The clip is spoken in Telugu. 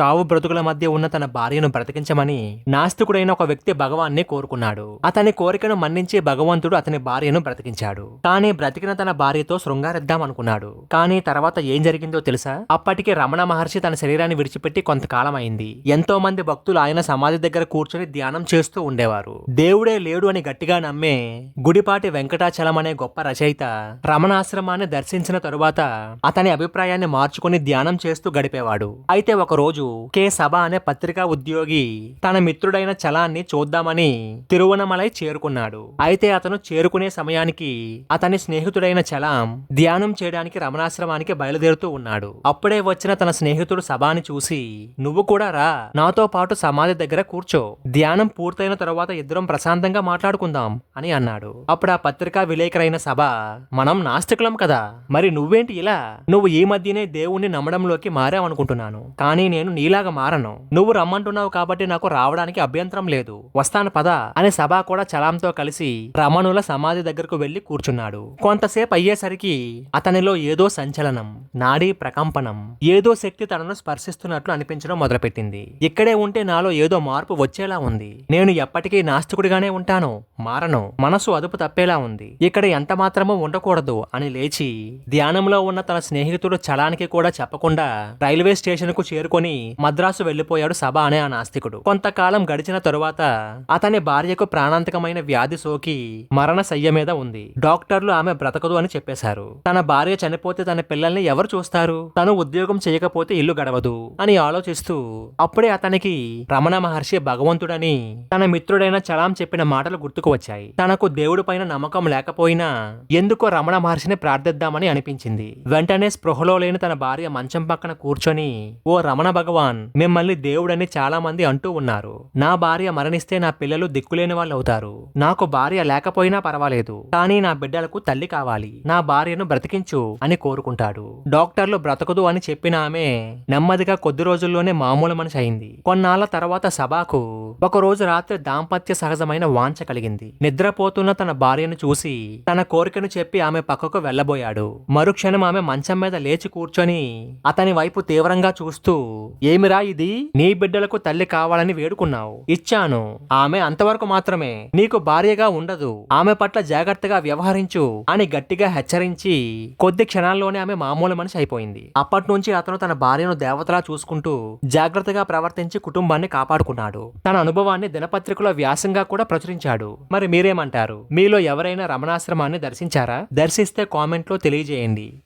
చావు బ్రతుకుల మధ్య ఉన్న తన భార్యను బ్రతికించమని నాస్తికుడైన ఒక వ్యక్తి భగవాన్ని కోరుకున్నాడు. అతని కోరికను మన్నించి భగవంతుడు అతని భార్యను బ్రతికించాడు. కానీ బ్రతికిన తన భార్యతో శృంగారిద్దాం అనుకున్నాడు. కానీ తర్వాత ఏం జరిగిందో తెలుసా? అప్పటికి రమణ మహర్షి తన శరీరాన్ని విడిచిపెట్టి కొంతకాలం అయింది ఎంతో మంది భక్తులు ఆయన సమాధి దగ్గర కూర్చొని ధ్యానం చేస్తూ ఉండేవారు. దేవుడే లేడు అని గట్టిగా నమ్మే గుడిపాటి వెంకటాచలం అనే గొప్ప రచయిత రమణాశ్రమాన్ని దర్శించిన తరువాత అతని అభిప్రాయాన్ని మార్చుకుని ధ్యానం చేస్తూ గడిపేవాడు. అయితే ఒకరోజు కె సభ అనే పత్రికా ఉద్యోగి తన మిత్రుడైన చలాన్ని చూద్దామని తిరువనమలై చేరుకున్నాడు. అయితే అతను చేరుకునే సమయానికి అతని స్నేహితుడైన చలాం ధ్యానం చేయడానికి రమణాశ్రమానికి బయలుదేరుతూ ఉన్నాడు. అప్పుడే వచ్చిన తన స్నేహితుడు సభాని చూసి నువ్వు కూడా రా నాతో పాటు సమాధి దగ్గర కూర్చో ధ్యానం పూర్తయిన తరువాత ఇద్దరం ప్రశాంతంగా మాట్లాడుకుందాం అని అన్నాడు. అప్పుడు ఆ పత్రికా విలేకరైన సభ మనం నాస్తికులం కదా మరి నువ్వేంటి ఇలా? నువ్వు ఈ మధ్యనే దేవుణ్ణి నమ్మడంలోకి మారావనుకుంటున్నాను. కానీ నేను నీలాగా మారను. నువ్వు రమ్మంటున్నావు కాబట్టి నాకు రావడానికి అభ్యంతరం లేదు. వస్తాను పద అని సభ కూడా చలాంతో కలిసి రమణుల సమాధి దగ్గరకు వెళ్ళి కూర్చున్నాడు. కొంతసేపు అయ్యేసరికి అతనిలో ఏదో సంచలనం నాడీ ప్రకంపనం ఏదో శక్తి తనను స్పర్శిస్తున్నట్లు అనిపించడం మొదలుపెట్టింది. ఇక్కడే ఉంటే నాలో ఏదో మార్పు వచ్చేలా ఉంది. నేను ఎప్పటికీ నాస్తికుడిగానే ఉంటాను మారను మనసు అదుపు తప్పేలా ఉంది. ఇక్కడ ఎంత మాత్రమూ ఉండకూడదు అని లేచి ధ్యానంలో ఉన్న తన స్నేహితుడు చలానికి కూడా చెప్పకుండా రైల్వే స్టేషన్కు చేరుకొని మద్రాసు వెళ్ళిపోయాడు సభ అనే ఆ నాస్తికుడు. కొంతకాలం గడిచిన తరువాత అతని భార్యకు ప్రాణాంతకమైన వ్యాధి సోకి మరణ శయ్య మీద ఉంది. డాక్టర్లు ఆమె బ్రతకదు అని చెప్పేశారు. తన భార్య చనిపోతే తన పిల్లల్ని ఎవరు చూస్తారు? తను ఉద్యోగం చేయకపోతే ఇల్లు గడవదు అని ఆలోచిస్తూ అప్పుడే అతనికి రమణ మహర్షి భగవంతుడని తన మిత్రుడైన చలాం చెప్పిన మాటలు గుర్తుకు వచ్చాయి. తనకు దేవుడి పైన నమ్మకం లేకపోయినా ఎందుకో రమణ మహర్షిని ప్రార్థిద్దామని అనిపించింది. వెంటనే స్పృహలో లేని తన భార్య మంచం పక్కన కూర్చొని ఓ రమణ భగవాన్ మిమ్మల్ని దేవుడని చాలా మంది అంటూ ఉన్నారు. నా భార్య మరణిస్తే నా పిల్లలు దిక్కులేని వాళ్ళు అవుతారు నాకు భార్య లేకపోయినా పర్వాలేదు. కానీ నా బిడ్డలకు తల్లి కావాలి. నా భార్యను బ్రతికించు అని కోరుకుంటాడు. డాక్టర్లు బ్రతకదు అని చెప్పిన ఆమె నెమ్మదిగా కొద్ది రోజుల్లోనే మామూలు మనిషి అయింది. కొన్నాళ్ళ తర్వాత సభకు ఒక రోజు రాత్రి దాంపత్య సహజమైన వాంఛ కలిగింది. నిద్రపోతున్న తన భార్యను చూసి తన కోరికను చెప్పి ఆమె పక్కకు వెళ్ళబోయాడు మరుక్షణం ఆమె మంచం మీద లేచి కూర్చొని అతని వైపు తీవ్రంగా చూస్తూ ఏమిరా ఇది? నీ బిడ్డలకు తల్లి కావాలని వేడుకున్నావు. ఇచ్చాను. ఆమె అంతవరకు మాత్రమే. నీకు భార్యగా ఉండదు. ఆమె పట్ల జాగ్రత్తగా వ్యవహరించు అని గట్టిగా హెచ్చరించి కొద్ది క్షణాల్లోనే ఆమె మామూలు మనిషి అయిపోయింది. అప్పటి నుంచి అతను తన భార్యను దేవతలా చూసుకుంటూ జాగ్రత్తగా ప్రవర్తించి కుటుంబాన్ని కాపాడుకున్నాడు. తన అనుభవాన్ని దినపత్రికలో వ్యాసంగా కూడా ప్రచురించాడు. మరి మీరేమంటారు? మీలో ఎవరైనా రమణాశ్రమాన్ని దర్శించారా? దర్శిస్తే కామెంట్లో తెలియజేయండి.